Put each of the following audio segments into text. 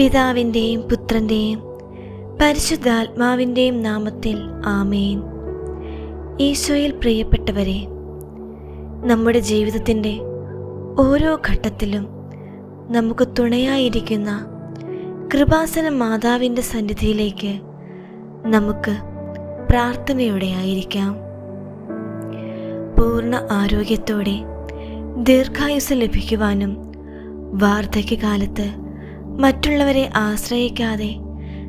പിതാവിന്റെയും പുത്രന്റെയും പരിശുദ്ധാത്മാവിന്റെയും നാമത്തിൽ ആമേൻ. ഈശോയിൽ പ്രിയപ്പെട്ടവരെ നമ്മുടെ ജീവിതത്തിന്റെ ഓരോ ഘട്ടത്തിലും നമുക്ക് തുണയായിരിക്കുന്ന കൃപാസന മാതാവിന്റെ സന്നിധിയിലേക്ക് നമുക്ക് പ്രാർത്ഥനയോടെ ആയിരിക്കാം. പൂർണ ആരോഗ്യത്തോടെ ദീർഘായുസ് ലഭിക്കുവാനും വാർദ്ധക്യകാലത്ത് മറ്റുള്ളവരെ ആശ്രയിക്കാതെ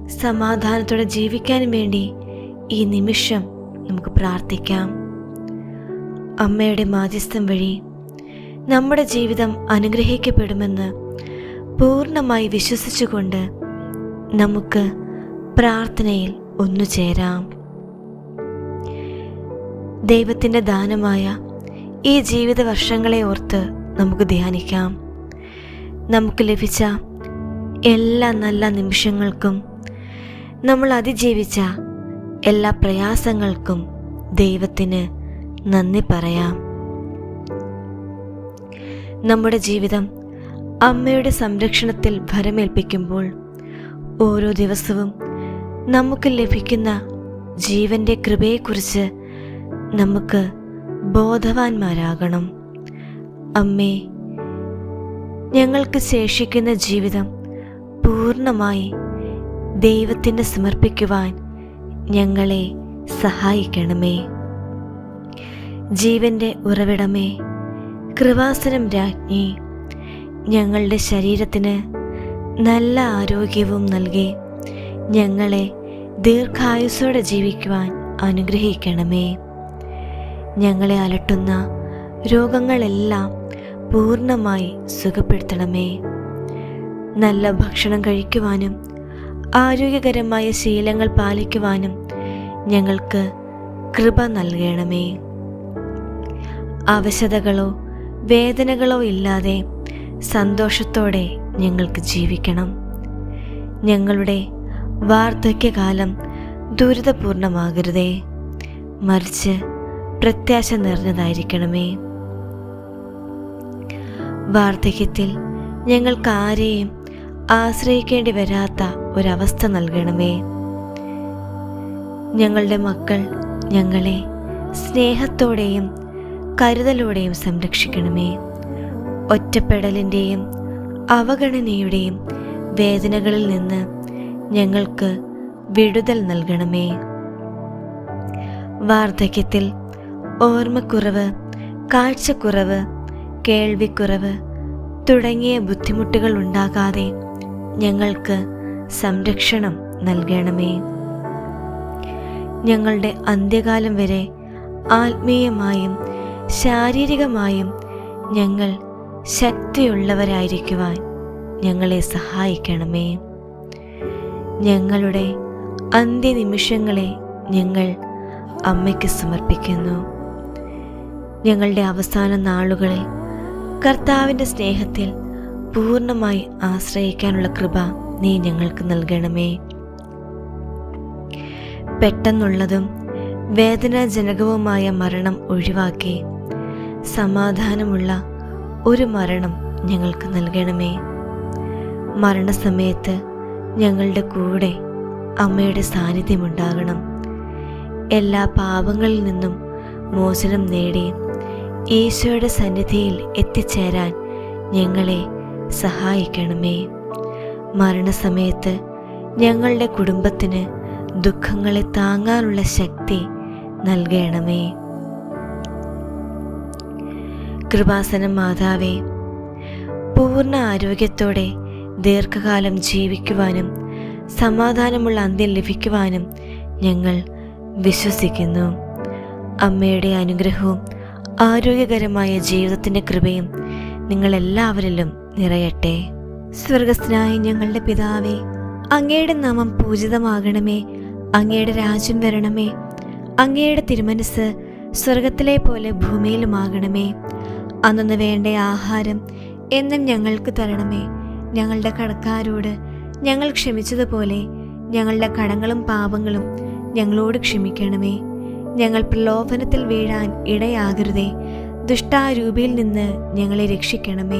സമാധാനത്തോടെ ജീവിക്കാനും വേണ്ടി ഈ നിമിഷം നമുക്ക് പ്രാർത്ഥിക്കാം. അമ്മയുടെ മാധ്യസ്ഥം വഴി നമ്മുടെ ജീവിതം അനുഗ്രഹിക്കപ്പെടുമെന്ന് പൂർണമായി വിശ്വസിച്ചുകൊണ്ട് നമുക്ക് പ്രാർത്ഥനയിൽ ഒന്നു ചേരാം. ദൈവത്തിന്റെ ദാനമായ ഈ ജീവിത വർഷങ്ങളെ ഓർത്ത് നമുക്ക് ധ്യാനിക്കാം. നമുക്ക് ലഭിച്ച എല്ലാ നല്ല നിമിഷങ്ങൾക്കും നമ്മൾ അതിജീവിച്ച എല്ലാ പ്രയാസങ്ങൾക്കും ദൈവത്തിന് നന്ദി പറയാം. നമ്മുടെ ജീവിതം അമ്മയുടെ സംരക്ഷണത്തിൽ ഭരമേൽപ്പിക്കുമ്പോൾ ഓരോ ദിവസവും നമുക്ക് ലഭിക്കുന്ന ജീവന്റെ കൃപയെക്കുറിച്ച് നമുക്ക് ബോധവാന്മാരാകണം. അമ്മേ ഞങ്ങൾക്ക് ശേഷിക്കുന്ന ജീവിതം പൂർണമായി ദൈവത്തിന് സമർപ്പിക്കുവാൻ ഞങ്ങളെ സഹായിക്കണമേ. ജീവന്റെ ഉറവിടമേ കൃപാസനം രാജ്ഞി ഞങ്ങളുടെ ശരീരത്തിന് നല്ല ആരോഗ്യവും നൽകി ഞങ്ങളെ ദീർഘായുസോടെ ജീവിക്കുവാൻ അനുഗ്രഹിക്കണമേ. ഞങ്ങളെ അലട്ടുന്ന രോഗങ്ങളെല്ലാം പൂർണമായി സുഖപ്പെടുത്തണമേ. നല്ല ഭക്ഷണം കഴിക്കുവാനും ആരോഗ്യകരമായ ശീലങ്ങൾ പാലിക്കുവാനും ഞങ്ങൾക്ക് കൃപ നൽകണമേ. അവശതകളോ വേദനകളോ ഇല്ലാതെ സന്തോഷത്തോടെ ഞങ്ങൾക്ക് ജീവിക്കണം. ഞങ്ങളുടെ വാർദ്ധക്യകാലം ദുരിതപൂർണമാകരുതേ. മറിച്ച് പ്രത്യാശ നിറഞ്ഞതായിരിക്കണമേ. വാർദ്ധക്യത്തിൽ ഞങ്ങൾക്ക് ആരെയും ആശ്രയിക്കേണ്ടി വരാത്ത ഒരവസ്ഥ നൽകണമേ. ഞങ്ങളുടെ മക്കൾ ഞങ്ങളെ സ്നേഹത്തോടെയും കരുതലോടെയും സംരക്ഷിക്കണമേ. ഒറ്റപ്പെടലിന്റെയും അവഗണനയുടെയും വേദനകളിൽ നിന്ന് ഞങ്ങൾക്ക് വിടുതൽ നൽകണമേ. വാർദ്ധക്യത്തിൽ ഓർമ്മക്കുറവ് കാഴ്ചക്കുറവ് കേൾവിക്കുറവ് തുടങ്ങിയ ബുദ്ധിമുട്ടുകൾ ഉണ്ടാകാതെ ഞങ്ങൾക്ക് സംരക്ഷണം നൽകണമേ. ഞങ്ങളുടെ അന്ത്യകാലം വരെ ആത്മീയമായും ശാരീരികമായും ഞങ്ങൾ ശക്തിയുള്ളവരായിരിക്കുവാൻ ഞങ്ങളെ സഹായിക്കണമേ. ഞങ്ങളുടെ അന്ത്യനിമിഷങ്ങളെ ഞങ്ങൾ അമ്മയ്ക്ക് സമർപ്പിക്കുന്നു. ഞങ്ങളുടെ അവസാന നാളുകളിൽ കർത്താവിന്റെ സ്നേഹത്തിൽ പൂർണമായി ആശ്രയിക്കാനുള്ള കൃപ നീ ഞങ്ങൾക്ക് നൽകണമേ. പെട്ടെന്നുള്ളതും വേദനാജനകവുമായ മരണം ഒഴിവാക്കി സമാധാനമുള്ള ഒരു മരണം ഞങ്ങൾക്ക് നൽകണമേ. മരണസമയത്ത് ഞങ്ങളുടെ കൂടെ അമ്മയുടെ സാന്നിധ്യമുണ്ടാകണം. എല്ലാ പാപങ്ങളിൽ നിന്നും മോചനം നേടി ഈശോയുടെ സന്നിധിയിൽ എത്തിച്ചേരാൻ ഞങ്ങളെ സഹായിക്കണമേ. മരണസമയത്ത് ഞങ്ങളുടെ കുടുംബത്തിന് ദുഃഖങ്ങളെ താങ്ങാനുള്ള ശക്തി നൽകണമേ. കൃപാസനം മാതാവേ പൂർണ ആരോഗ്യത്തോടെ ദീർഘകാലം ജീവിക്കുവാനും സമാധാനമുള്ള അന്ത്യം ലഭിക്കുവാനും ഞങ്ങൾ വിശ്വസിക്കുന്നു. അമ്മയുടെ അനുഗ്രഹവും ആരോഗ്യകരമായ ജീവിതത്തിന്റെ കൃപയും നിങ്ങളെല്ലാവരിലും നിറയട്ടെ. സ്വർഗസ്ഥനായ ഞങ്ങളുടെ പിതാവേ അങ്ങയുടെ നാമം പൂജിതമാകണമേ. അങ്ങയുടെ രാജ്യം വരണമേ. അങ്ങയുടെ തിരുമനസ് സ്വർഗത്തിലെ പോലെ ഭൂമിയിലുമാകണമേ. അന്നു വേണ്ട ആഹാരം എന്നും ഞങ്ങൾക്ക് തരണമേ. ഞങ്ങളുടെ കടക്കാരോട് ഞങ്ങൾ ക്ഷമിച്ചതുപോലെ ഞങ്ങളുടെ കടങ്ങളും പാപങ്ങളും ഞങ്ങളോട് ക്ഷമിക്കണമേ. ഞങ്ങൾ പ്രലോഭനത്തിൽ വീഴാൻ ഇടയാകരുതേ. ദുഷ്ടാരൂപിയിൽ നിന്ന് ഞങ്ങളെ രക്ഷിക്കണമേ.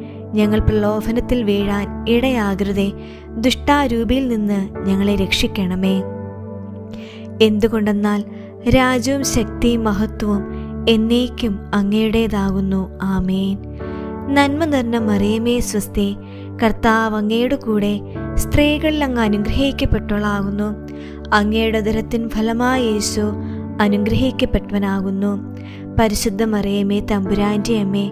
ഞങ്ങൾ പ്രലോഭനത്തിൽ വീഴാൻ ഇടയാകരുതേ. ദുഷ്ടാരൂപിയിൽ നിന്ന് ഞങ്ങളെ രക്ഷിക്കണമേ. എന്തുകൊണ്ടെന്നാൽ രാജ്യവും ശക്തിയും മഹത്വവും എന്നേക്കും അങ്ങയുടേതാകുന്നു. ആമേൻ. നന്മ നിറഞ്ഞ മറിയമേ സ്വസ്തി. കർത്താവ് അങ്ങയുടെ കൂടെ സ്ത്രീകളിൽ അങ്ങ് അനുഗ്രഹിക്കപ്പെട്ടവളാകുന്നു. അങ്ങയുടെ ദരത്തിൻ ഫലമായ യേശു അനുഗ്രഹിക്കപ്പെട്ടവനാകുന്നു. പരിശുദ്ധ മറിയമേ തമ്പുരാന്റെ അമ്മേ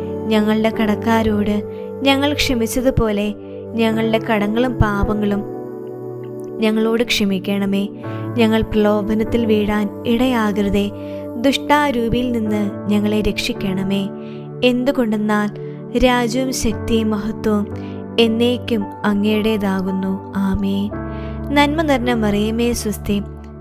ഞങ്ങളുടെ കടക്കാരോട് ഞങ്ങൾ ക്ഷമിച്ചതുപോലെ ഞങ്ങളുടെ കടങ്ങളും പാപങ്ങളും ഞങ്ങളോട് ക്ഷമിക്കണമേ. ഞങ്ങൾ പ്രലോഭനത്തിൽ വീഴാൻ ഇടയാകരുതേ. ദുഷ്ടാരൂപിയിൽ നിന്ന് ഞങ്ങളെ രക്ഷിക്കണമേ. എന്തുകൊണ്ടെന്നാൽ രാജ്യവും ശക്തിയും മഹത്വവും എന്നേക്കും അങ്ങയുടേതാകുന്നു. ആമേ നന്മ നിറഞ്ഞ മറിയമേ സ്വസ്തി.